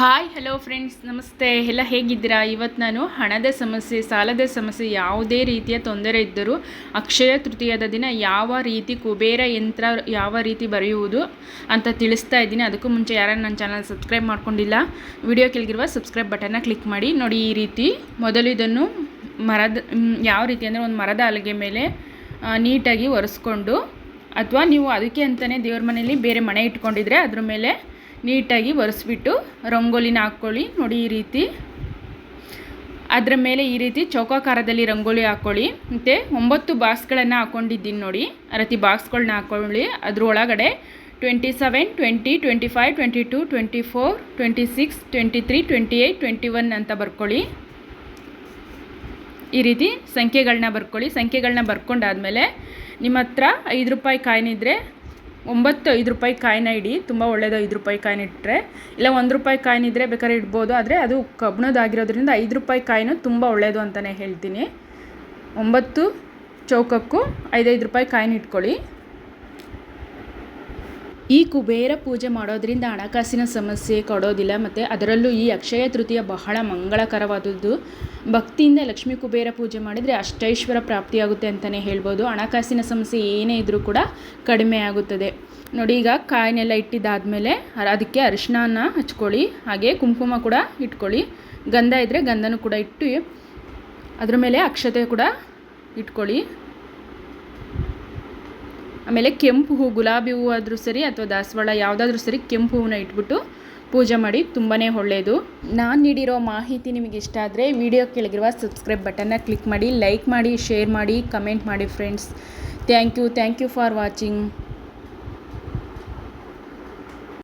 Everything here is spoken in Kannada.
ಹಾಯ್ ಹಲೋ ಫ್ರೆಂಡ್ಸ್ ನಮಸ್ತೆ. ಎಲ್ಲ ಹೇಗಿದ್ದೀರಾ? ಇವತ್ತು ನಾನು ಹಣದ ಸಮಸ್ಯೆ, ಸಾಲದ ಸಮಸ್ಯೆ ಯಾವುದೇ ರೀತಿಯ ತೊಂದರೆ ಇದ್ದರೂ ಅಕ್ಷಯ ತೃತೀಯದ ದಿನ ಯಾವ ರೀತಿ ಕುಬೇರ ಯಂತ್ರ ಯಾವ ರೀತಿ ಬರೆಯುವುದು ಅಂತ ತಿಳಿಸ್ತಾ ಇದ್ದೀನಿ. ಅದಕ್ಕೂ ಮುಂಚೆ ಯಾರನ್ನು ನನ್ನ ಚಾನಲ್ ಸಬ್ಸ್ಕ್ರೈಬ್ ಮಾಡ್ಕೊಂಡಿಲ್ಲ ವಿಡಿಯೋ ಕೆಳಗಿರುವ ಸಬ್ಸ್ಕ್ರೈಬ್ ಬಟನ್ನ ಕ್ಲಿಕ್ ಮಾಡಿ. ನೋಡಿ ಈ ರೀತಿ ಮೊದಲು ಇದನ್ನು ಮರದ ಯಾವ ರೀತಿ ಅಂದರೆ ಒಂದು ಮರದ ಹಲಗೆ ಮೇಲೆ ನೀಟಾಗಿ ಒರೆಸ್ಕೊಂಡು ಅಥವಾ ನೀವು ಅದಕ್ಕೆ ಅಂತಲೇ ದೇವ್ರ ಮನೆಯಲ್ಲಿ ಬೇರೆ ಮನೆ ಇಟ್ಕೊಂಡಿದ್ರೆ ಅದ್ರ ಮೇಲೆ ನೀಟಾಗಿ ಒರೆಸ್ಬಿಟ್ಟು ರಂಗೋಲಿನ ಹಾಕ್ಕೊಳ್ಳಿ. ನೋಡಿ ಈ ರೀತಿ. ಅದರ ಮೇಲೆ ಈ ರೀತಿ ಚೌಕಾಕಾರದಲ್ಲಿ ರಂಗೋಲಿ ಹಾಕ್ಕೊಳ್ಳಿ. ಮತ್ತು ಒಂಬತ್ತು ಬಾಕ್ಸ್ಗಳನ್ನು ಹಾಕ್ಕೊಂಡಿದ್ದೀನಿ ನೋಡಿ. ಆ ರೀತಿ ಬಾಕ್ಸ್ಗಳನ್ನ ಹಾಕ್ಕೊಳ್ಳಿ. ಅದ್ರ ಒಳಗಡೆ twenty seven twenty twenty five twenty two twenty four twenty six twenty three twenty eight twenty one ಅಂತ ಬರ್ಕೊಳ್ಳಿ. ಈ ರೀತಿ ಸಂಖ್ಯೆಗಳನ್ನ ಬರ್ಕೊಳ್ಳಿ. ಸಂಖ್ಯೆಗಳನ್ನ ಬರ್ಕೊಂಡಾದ್ಮೇಲೆ ನಿಮ್ಮ ಹತ್ರ ಐದು ರೂಪಾಯಿ ಕಾಯಿನಿದ್ರೆ ಒಂಬತ್ತು ಐದು ರೂಪಾಯಿ ಕಾಯಿನ ಇಡಿ ತುಂಬ ಒಳ್ಳೆಯದು ಐದು ರೂಪಾಯಿ ಕಾಯಿನ ಇಟ್ಟರೆ ಇಲ್ಲ ಒಂದು ರೂಪಾಯಿ ಕಾಯಿನಿದ್ರೆ ಬೇಕಾದ್ರೆ ಇಡ್ಬೋದು, ಆದರೆ ಅದು ಕಬ್ಬಿಣದಾಗಿರೋದ್ರಿಂದ ಐದು ರೂಪಾಯಿ ಕಾಯಿನು ತುಂಬ ಒಳ್ಳೆಯದು ಅಂತಲೇ ಹೇಳ್ತೀನಿ. ಒಂಬತ್ತು ಚೌಕಕ್ಕೂ ಐದೈದು ರೂಪಾಯಿ ಕಾಯಿನ ಇಟ್ಕೊಳ್ಳಿ. ಈ ಕುಬೇರ ಪೂಜೆ ಮಾಡೋದ್ರಿಂದ ಹಣಕಾಸಿನ ಸಮಸ್ಯೆ ಕೊಡೋದಿಲ್ಲ ಮತ್ತು ಅದರಲ್ಲೂ ಈ ಅಕ್ಷಯ ತೃತೀಯ ಬಹಳ ಮಂಗಳಕರವಾದದ್ದು. ಭಕ್ತಿಯಿಂದ ಲಕ್ಷ್ಮೀ ಕುಬೇರ ಪೂಜೆ ಮಾಡಿದರೆ ಅಷ್ಟೈಶ್ವರ ಪ್ರಾಪ್ತಿಯಾಗುತ್ತೆ ಅಂತಲೇ ಹೇಳ್ಬೋದು. ಹಣಕಾಸಿನ ಸಮಸ್ಯೆ ಏನೇ ಇದ್ದರೂ ಕೂಡ ಕಡಿಮೆ ಆಗುತ್ತದೆ. ನೋಡಿ, ಈಗ ಕಾಯಿನೆಲ್ಲ ಇಟ್ಟಿದ್ದಾದಮೇಲೆ ಅದಕ್ಕೆ ಅರಿಶಿಣನ ಹಚ್ಕೊಳ್ಳಿ, ಹಾಗೆ ಕುಂಕುಮ ಕೂಡ ಇಟ್ಕೊಳ್ಳಿ. ಗಂಧ ಇದ್ದರೆ ಗಂಧನೂ ಕೂಡ ಇಟ್ಟು, ಅದರ ಮೇಲೆ ಅಕ್ಷತೆ ಕೂಡ ಇಟ್ಕೊಳ್ಳಿ. ಆಮೇಲೆ ಕೆಂಪು ಹೂ, ಗುಲಾಬಿ ಹೂ ಆದರೂ ಸರಿ ಅಥವಾ ದಾಸವಾಳ ಯಾವುದಾದ್ರೂ ಸರಿ ಕೆಂಪು ಹೂವನ್ನ ಇಟ್ಬಿಟ್ಟು ಪೂಜೆ ಮಾಡಿ ತುಂಬಾ ಒಳ್ಳೆಯದು ನಾನು ನೀಡಿರೋ ಮಾಹಿತಿ ನಿಮಗೆ ಇಷ್ಟ ಆದರೆ ವಿಡಿಯೋ ಕೆಳಗಿರುವ ಸಬ್ಸ್ಕ್ರೈಬ್ ಬಟನ್ನ ಕ್ಲಿಕ್ ಮಾಡಿ, ಲೈಕ್ ಮಾಡಿ, ಶೇರ್ ಮಾಡಿ, ಕಮೆಂಟ್ ಮಾಡಿ friends. Thank you thank you for watching.